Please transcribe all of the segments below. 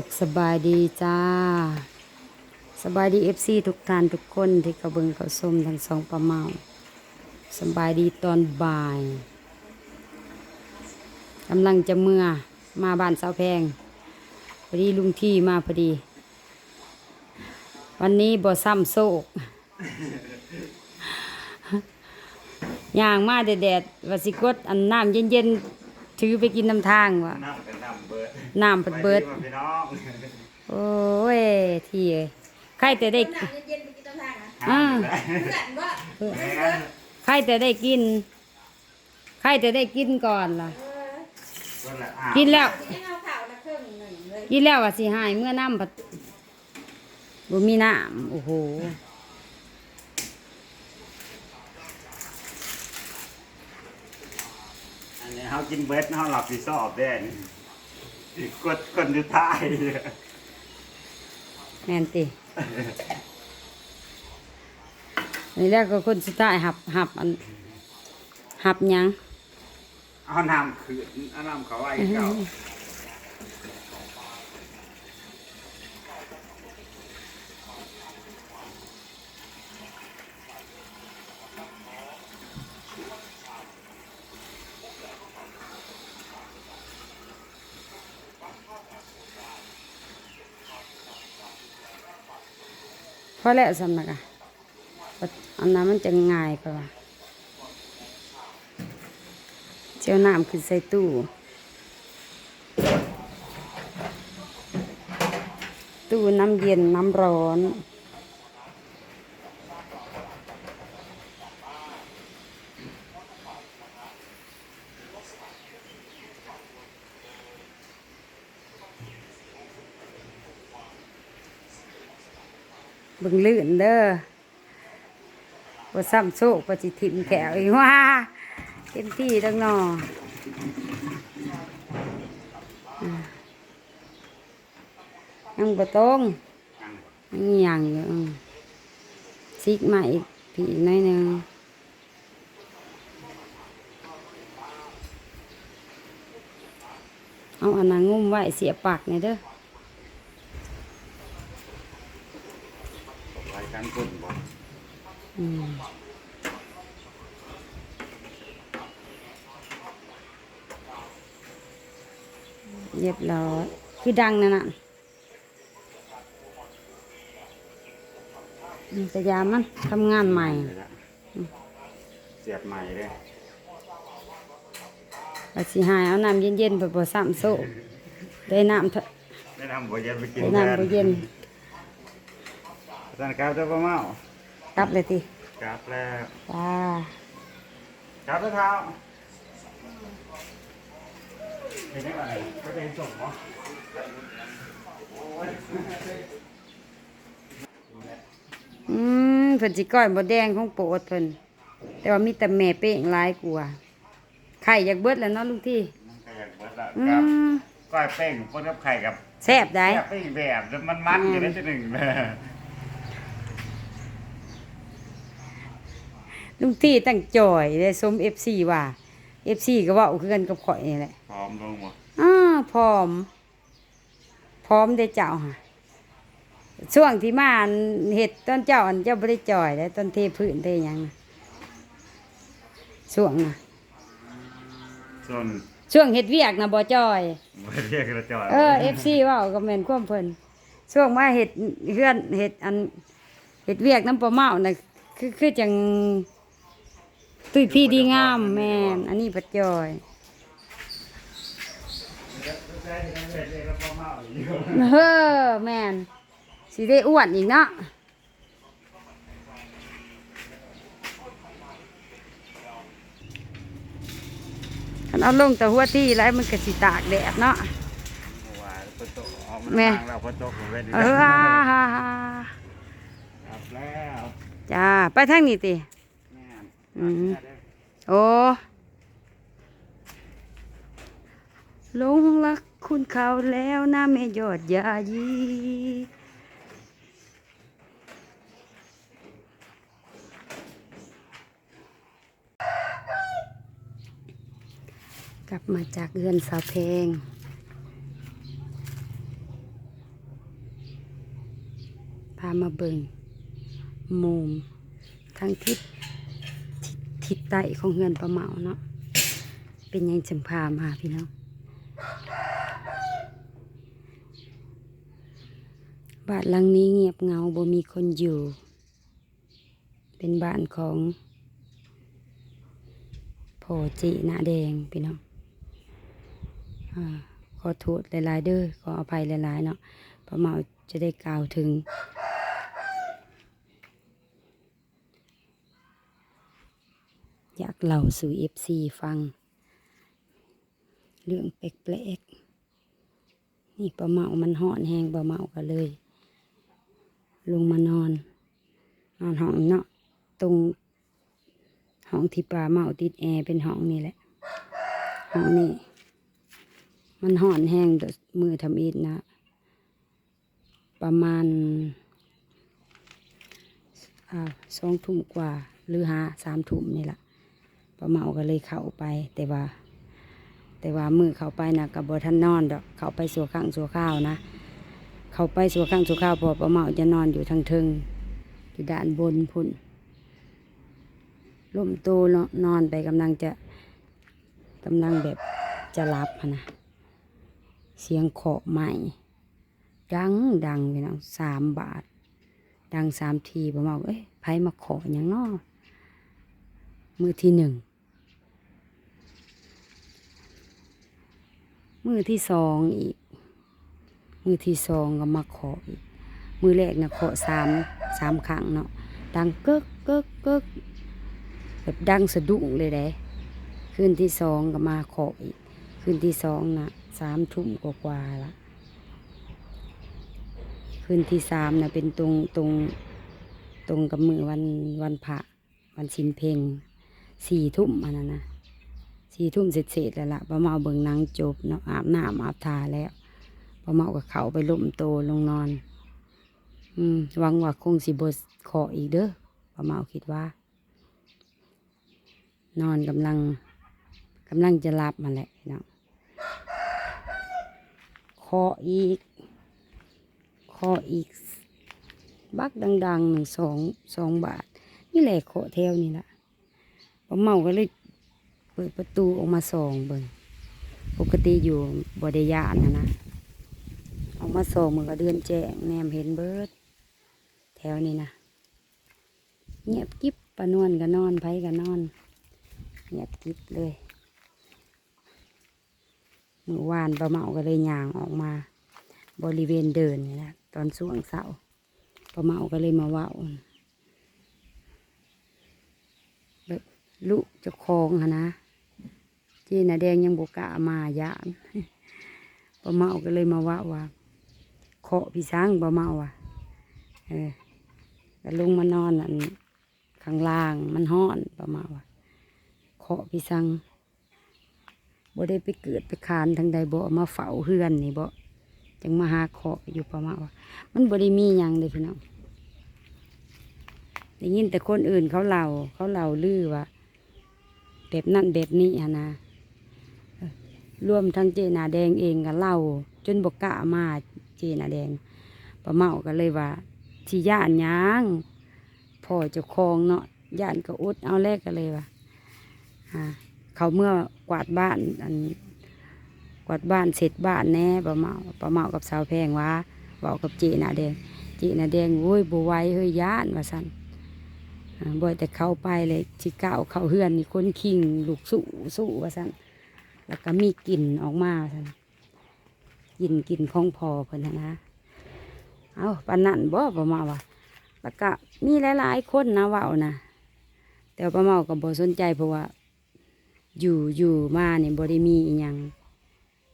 สุขสบายดีจ้า สบายดีเอฟซีทุกท่านทุกคนที่กระเบิงเขาส้มทั้งสองประเมาสบายดีตอนบ่ายกำลังจะเมื่อมาบ้านสาวแพงพอดีลุงที่มาพอดี วันนี้บ่ซ้ำโซกย่างมาแดดๆว่าสิกดอันน้ำเย็นๆ ถือไปกินน้ำทางวะน้ำเป็ นน้ำเบิดน้ำเปิดเบิดไปพี่น้องโอ้ยที่เอ้ยใครแต่ได้น้ำเย็นๆไปกินตำทางนะอ่าเพื่อนว่าใครแต่ได้กิน ใครแต่ได้กินก่อนล่ะเออก็ละอะกินแล้วที่เอาข่าวนะเครื่องหนึ่งเลยกินแล้วว่าสิหายเมื่อน้ำผัดบ่มีน้ำโอ้โหอันนี้เขากินเบิดเขาหลับสีสอบแดง กดคนอยู่ท้ายแม่นตินี่แรกก็คนสุดท้ายหับหับอันหับหยังเอาน้ำขืนเอาน้ำเขาไว้เก่า อแล้วสำนักอะอันนั้นมันจะง่ายกว่าเจียวน้ำขึ้นใส่ตู้ตู้น้ำเย็นน้ำร้อน บิ่งลื่นเด้อว่าซ้ำโซกว่าสิถิ่มแขวอีกว่าเต็มที่ดังนอยังบ่ตรงยังยังอยู่ซิกมาอีกผีอีกหน้อยนึงเอาอันนั้นงุ้มไว้เสียปากเนี่ยเด้อ ไว้กันกุ่นบอกอืมเรียบร้อยคือดังนั่นน่ะอืมแต่ยามันทำงานใหม่ เสียบใหม่เลยว่าสิหายเอาน้ำเย็นๆไปบ่ซ้ำโซ่ได้น้ำเถอะได้น้ำบัวเย็นไปกินได้น้ำบ่เย็น ท่านครับเจ้าพ่อเมากลับเลยติกราบแล้วจ้าครับเท้าเห็นไหมก็เป็นส่งเนาะอืมเพิ่นสิก้อยบ่แดงของโปรดเพิ่นแต่ว่ามีแต่แม่เป้งหลายกว่าไข่อยากเบิดแล้วเนาะลุงที่มันก็อยากเบิดละอืครับมก้อยเป้งปนกับไข่กับแซ่บได้แซ่บไปอีกแบบแล้วมันมันอยู่ในที่หนึ่งเลย ลุงที่ตั้งจ่อยได้สมเอฟซีว่าเอฟซีก็เว่าคือกันกับข่อยนี่แหละพร้อมลงหมดอ้าพร้อม พร้อมได้เจ้าค่ะช่วงที่มาอันเห็ดตอนเจ้าอันเจ้าไม่ได้จ่อยได้ตอนเทพื้นเทหยังน่ะช่วงน่ะส่วนช่วงเห็ดเวียกนะบ่จ่อยไม่เรียกกระจอยเออเอฟซีว่าก็แม่นความเพิ่นช่วงมาเห็ดเฮือนเห็ดอันเห็ดเวียกน้ำปลาเมาน่ะคือคือจัง ตุ้ยพี่ดีงามแม่นอันนี้ปัจจอยเฮ้อแม่นสิได้อ้วนอีกเนาะคันเอาลงแต่หัวที่แล้วมันก็สิตากแดดเนาะแม่แม่เราพอตกผมเว้นเออฮ่าฮ่าฮ่าครับแล้วจ้า ไปทางนี้ติแม่ อืมโอ้ลงรักคุณเขาแล้วนะแม่ยอดยายีกลับมาจากเรือนสาวเพลงามาเบิงโมมทางทิศ ทิศใต้ของเฮือนประเมาเนาะเป็นยังจึงพามาพี่น้องบ้านหลังนี้เงียบเงาบ่มีคนอยู่ เป็นบ้านของพ่อจีหน้าแดงพี่น้องอขอโทษหลายๆเด้อขออภัยหลายๆเนาะพระเมาจะได้กล่าวถึง อยากเล่าสู่เอฟซีฟัง เรื่องแปลกๆนี่ประเมามันห่อนแหงประเมาก็เลย ลงมานอน นอนห้องเนาะตรงห้องที่ปลาเมาติดแอร์เป็นห้องนี่แหละห้องนี้มันห่อนแห้งเด้อมือทำอิฐนะ ประมาณอ่าสองทุ่มกว่า หรือหาสามทุ่มนี่แหละ ปลาเมาก็เลยเข้าไป แต่ว่า แต่ว่ามือเข้าไปนะกับบทันนอนดอกเข้าไปสัวข้างสัวข้าวนะ เข้าไปสัวข้างสัวข้าวพอปลาเมาจะนอนอยู่ทางเทิงอยู่ด้านบนพุ่นล่มโตเนาะนอนไปกำลังจะกำลังแบบจะหลับนะเสียงเคาะใหม่ดังดังพี่น้องสามบาท ดังสามทีประมาณเอ้ยไผมาเคาะอย่างน้อ มือที่หนึ่ง มือที่สองอีก มือที่สองก็มาเคาะอีก มือแรกนะเคาะสามสามครั้งเนาะ ดังกึกกึกกึกแบบดังสะดุ้งเลยเด้คืนที่สองก็มาเคาะอีก คืนที่สองนะสามทุ่มกว่าละคืนที่สามนะเป็นตรงตรงตรงกับมือวันวันพระวันชินเพง สี่ทุ่มอันนั้นนะสี่ทุ่มเสร็จแล้วล่ะป้าเมาเบิ่งนังจบเนาะอาบน้ำอาบทาแล้วป้าเมากับเขาไปล่มโตลงนอน อืมหวังว่าคงสิบขออีกเด้อป้าเมาคิดว่า นอนกำลังกำลังจะหลับมาแหละพี่น้องขออีกขออีก บักดังๆหนึ่งสองสองบาท นี่แหละขอแถวนี่ละ ป้าเมาก็เลยเปิดประตูออกมาส่องเบิ่งปกติอยู่บไดยานนะนะออกมาส่องมือก็เดือนแจ้งแนมเห็นเบิด แถวนี้นะเงียบกิ๊บปนวนก็นอนไผก็นอน เงียบกิ๊บเลยเมื่อวานประเมาก็เลยย่างออกมา บริเวณเดินนี่นะตอนช่วงเสาร์ประเมาก็เลยมาว่าแบบ ลูกเจะคลองหะนะเจีนาแดงยังบกล้ามายานประเมาก็เลยมาว่าว่าเคาะพี่ช้างปะเมาอะเออก็ลงมานอนอันข้างล่างมันห้อนปะเมาอะเคาะพี่ช้างบ่ได้ไปเกิดไปคานทางใดบ่มาเฝ้าเฮือนนี่บ่จังมาหาขออยู่ประมาณว่า มันบ่ได้มีหยังเลยพี่น้องได้ยินแต่คนอื่นเขาเล่าเขาเล่าลือว่า แบบนั่นแบบนี้ฮะนะรวมทั้งเจนาแดงเองก็เล่าจนบกกล้ามาเจนาแดงประเมาก็เลยว่าที่ย่านหยางพ่อจ้าของเนาะย่านก็อุดเอาแรกก็เลยว่าอ่าเขาเมื่อกวาดบ้านอันกวาดบ้านเสร็จบ้านแน่ประเมาประเมากับสาวแพงว่าบอกกับเจนาแดงเจนาแดงโว้ยบัวไหวเฮ้ยย่านว่าสันอ่า บ่อยแต่เข้าไปเลยที่เก้าเข้าเฮือนนี่คนคิงลูกสู้สู้ว่าสันแล้วก็มีกลิ่นออกมาสันกลิ่นกลิ่นของพอเพิ่นนะนะเอาปานนั่นบ่ประมาว่าแล้วก็มีหลายๆคนนะว่านะแต่ว่าประเมาก็บ่สนใจเพราะว่า อยู่อยู่มาเนี่ยบได้มีอีหยัง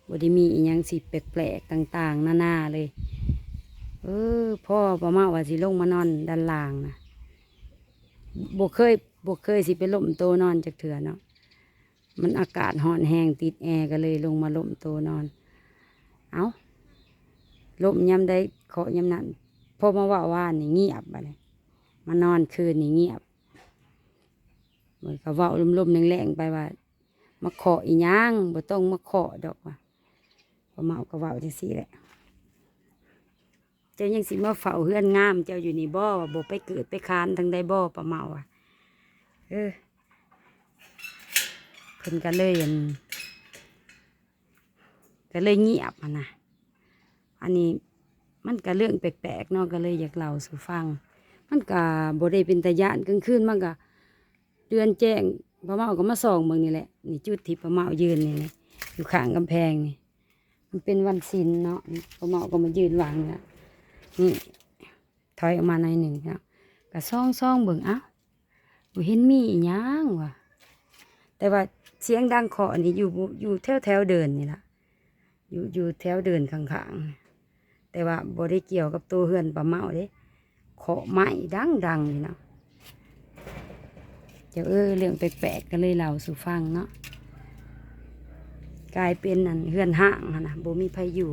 บได้มีอีหยังสิแปลกๆต่างๆนานาเลย เออพ่อประมาว่าสิลงมานอนด้านล่างนะ บกเคยบกเคยสิไปล่มโตนอนจากเถื่อเนาะมันอากาศห่อนแห้งติดแอร์ก็เลยลงมาล่มโตนอน เอาล่มยำได้เคาะยำนั้นพอมาว่าว่านี่เงียบไปเลยมานอนคืนนี่เงียบเหมือนกับว่าลมๆแรงๆไปว่ามาเคาะอีหยังบ่ต้องมาเคาะดอกว่าพอเมาก็เว้าจังซี่แหละ จ้ายังสิมาเฝ้าเฮือนงาม เจ้าอยู่นี่บ่ว่าบ่ไปเกิดไปคานทางใดบ่ประเมาอะ เออเพิ่นก็เลยอันก็เลยเงียบอะนะอันนี้มันก็เรื่องแปลกๆเนาะก็เลยอยากเล่าสู่ฟัง มันก็บ่ได้เป็นตะยานกลางคืนมันก็เดือนแจ้งป้าเมาก็มาส่องเมืองนี่แหละนี่จุดที่ป้าเมายืนนี่นี่อยู่ข้างกำแพงนี่มันเป็นวันศิลเนาะนี่ป้าเมาก็มายืนวางเนี่ย นี่ ถอยออกมาหน่อยหนึ่งนะก็ซ่องซ่องเบิ่งเอ้าบ่เห็นมีอีหยังว่ะแต่ว่าเสียงดังเคาะนี่อยู่อยู่แถวแถวเดินนี่ล่ะอยู่อยู่แถวเดินข้างๆ แต่ว่าบ่ได้เกี่ยวกับตัวเฮือนป้าเมาเด้เคาะไม้ดังดังๆนี่เนาะเจ้าเออเรื่องแปลกๆก็เลยเล่าสู่ฟังเนาะกลายเป็นนั่นเฮือนห่างนนะบ่มีไผอยู่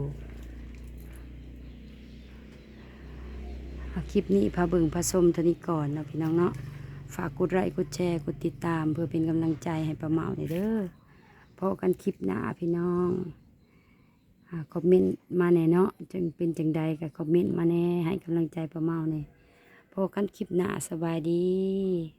เอา คลิปนี้พาเบิงพาสมทนี้ก่อนเนาะพี่น้องเนาะฝากกดไลค์กดแชร์กดติดตาม เพื่อเป็นกำลังใจให้ประเมาเนี่อยเด้อพอกันคลิปหน้าพี่น้องคอมเมนต์มาแน่เนาะจึงเป็นจังใดกับคอมเมนต์มาแน่ให้กำลังใจประเมาเนี่ยพอกันคลิปหน้าสบายดี